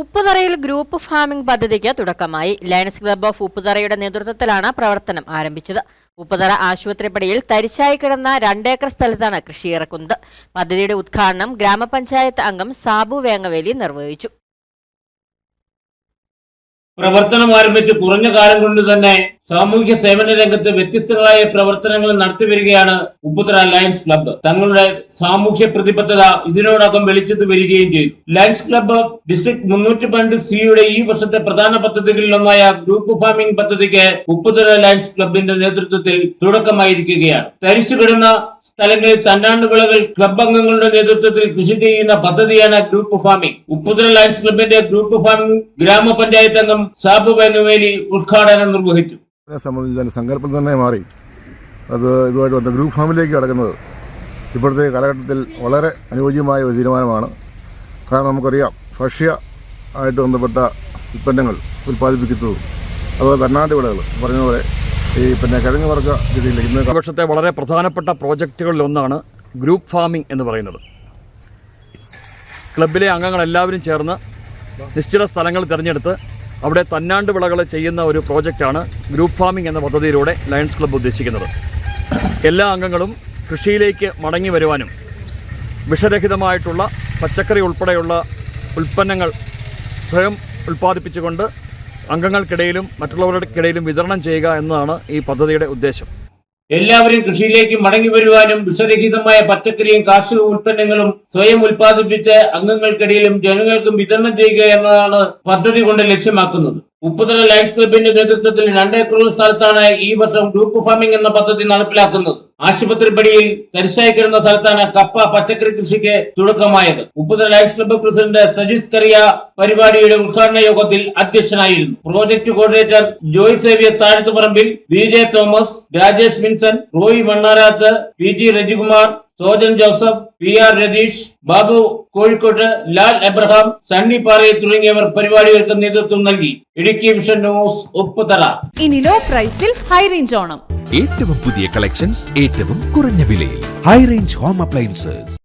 ഉപ്പുതറയിൽ group farming പദ്ധതിക്ക് തുടക്കമായി. Lions club of ഉപ്പുതറയുടെ നേതൃത്വത്തിലാണ് പ്രവർത്തനം ആരംഭിച്ചത്. ഉപ്പുതറ ആശുപത്രിപ്പടിയിൽ തരിശായി കിടന്ന രണ്ടേക്കർ സ്ഥലത്താണ് കൃഷി ഇറക്കുന്നത്. പദ്ധതിയുടെ ഉദ്ഘാടനം ഗ്രാമപഞ്ചായത്ത് അംഗം സാബു വേങ്ങവേലി നിർവഹിച്ചു. പ്രവർത്തനം ആരംഭിച്ച് കുറഞ്ഞ കാലം കൊണ്ട് തന്നെ സാമൂഹ്യ സേവന രംഗത്ത് വ്യത്യസ്തങ്ങളായ പ്രവർത്തനങ്ങൾ നടത്തിവരികയാണ് ഉപ്പുത്ര ലയൺസ് ക്ലബ്ബ്. തങ്ങളുടെ സാമൂഹ്യ പ്രതിബദ്ധത ഇതിനോടകം വെളിച്ചത്ത് വരികയും ചെയ്തു. ലയൺസ് ക്ലബ്ബ് ഡിസ്ട്രിക്ട് മുന്നൂറ്റി പന്ത്രണ്ട് സിയുടെ ഈ വർഷത്തെ പ്രധാന പദ്ധതികളിലൊന്നായ ഗ്രൂപ്പ് ഫാമിംഗ് പദ്ധതിക്ക് ഉപ്പുതറ ലയൺസ് ക്ലബിന്റെ നേതൃത്വത്തിൽ തുടക്കമായിരിക്കുകയാണ്. തരിച്ചു കിടന്ന സ്ഥലങ്ങളിൽ തന്നാണ്ട് വിളകൾ ക്ലബ് അംഗങ്ങളുടെ നേതൃത്വത്തിൽ കൃഷി ചെയ്യുന്ന പദ്ധതിയാണ് ഗ്രൂപ്പ് ഫാമിംഗ്. ഉപ്പുതറ ലയൺസ് ക്ലബിന്റെ ഗ്രൂപ്പ് ഫാമിംഗ് ഗ്രാമപഞ്ചായത്ത് അംഗം സാബു ബനുവേലി ഉദ്ഘാടനം നിർവഹിച്ചു. ഇതിനെ സംബന്ധിച്ച് അതിന്റെ സങ്കല്പം തന്നെ മാറി. അത് ഇതുമായിട്ട് ബന്ധ ഗ്രൂപ്പ് ഫാമിലിയിലേക്ക് കടക്കുന്നത് ഇപ്പോഴത്തെ കാലഘട്ടത്തിൽ വളരെ അനുയോജ്യമായ ഒരു തീരുമാനമാണ്. കാരണം നമുക്കറിയാം ഭക്ഷ്യ ആയിട്ട് ബന്ധപ്പെട്ട ഉൽപ്പന്നങ്ങൾ ഉൽപ്പാദിപ്പിക്കുന്നതും അതുപോലെ തന്നാട്ട് വിളകൾ. പറഞ്ഞതുപോലെ ഈ പിന്നെ കിഴങ്ങ് വർഗ രീതിയിൽ ഇന്ന് വർഷത്തെ വളരെ പ്രധാനപ്പെട്ട പ്രോജക്റ്റുകളിൽ ഒന്നാണ് ഗ്രൂപ്പ് ഫാമിംഗ് എന്ന് പറയുന്നത്. ക്ലബിലെ അംഗങ്ങൾ എല്ലാവരും ചേർന്ന് നിശ്ചിത സ്ഥലങ്ങൾ തിരഞ്ഞെടുത്ത് അവിടെ തന്നാണ്ട് വിളകൾ ചെയ്യുന്ന ഒരു പ്രോജക്റ്റാണ് ഗ്രൂപ്പ് ഫാമിംഗ് എന്ന പദ്ധതിയിലൂടെ ലയൺസ് ക്ലബ്ബ് ഉദ്ദേശിക്കുന്നത്. എല്ലാ അംഗങ്ങളും കൃഷിയിലേക്ക് മടങ്ങി വരുവാനും വിഷരഹിതമായിട്ടുള്ള പച്ചക്കറി ഉൾപ്പെടെയുള്ള ഉൽപ്പന്നങ്ങൾ സ്വയം ഉൽപ്പാദിപ്പിച്ചുകൊണ്ട് അംഗങ്ങൾക്കിടയിലും മറ്റുള്ളവരുടെ ഇടയിലും വിതരണം ചെയ്യുക എന്നതാണ് ഈ പദ്ധതിയുടെ ഉദ്ദേശം. എല്ലാവരും കൃഷിയിലേക്ക് മടങ്ങി വരുവാനും വിഷരഹിതമായ പച്ചക്കറിയും കാർഷിക ഉൽപ്പന്നങ്ങളും സ്വയം ഉൽപ്പാദിപ്പിച്ച് അംഗങ്ങൾക്കിടയിലും ജനങ്ങൾക്കും വിതരണം ചെയ്യുക എന്നതാണ് പദ്ധതി കൊണ്ട് ലക്ഷ്യമാക്കുന്നത്. ഉപ്പുതല ലൈഫ് ക്ലബിന്റെ നേതൃത്വത്തിൽ രണ്ടേക്കറുള്ള സ്ഥലത്താണ് ഈ വർഷം ഗ്രൂപ്പ് ഫാമിംഗ് എന്ന പദ്ധതി നടപ്പിലാക്കുന്നത്. ആശുപത്രിപ്പടിയിൽ തരിശായി കിടന്ന സ്ഥലത്താണ് കപ്പ പച്ചക്കറി കൃഷിക്ക് തുടക്കമായത്. Upputhara life club president Sajees Kariya പരിപാടിയുടെ ഉദ്ഘാടന യോഗത്തിൽ അധ്യക്ഷനായിരുന്നു. Project coordinator Joy Xavier Thazhathuparambil V J Thomas Rajesh Vinson Roy Mannarath P G Rajikumar Sojan Joseph P R Ratheesh Babu Kozhikottu Lal Abraham Sunny Parayil തുടങ്ങിയവർ പരിപാടികൾക്ക് നേതൃത്വം നൽകി. Idukki vision news Upputhara. ഇനി low പ്രൈസിൽ high range Onam. ഏറ്റവും പുതിയ collections ഏറ്റവും കുറഞ്ഞ വിലയിൽ. High range home appliances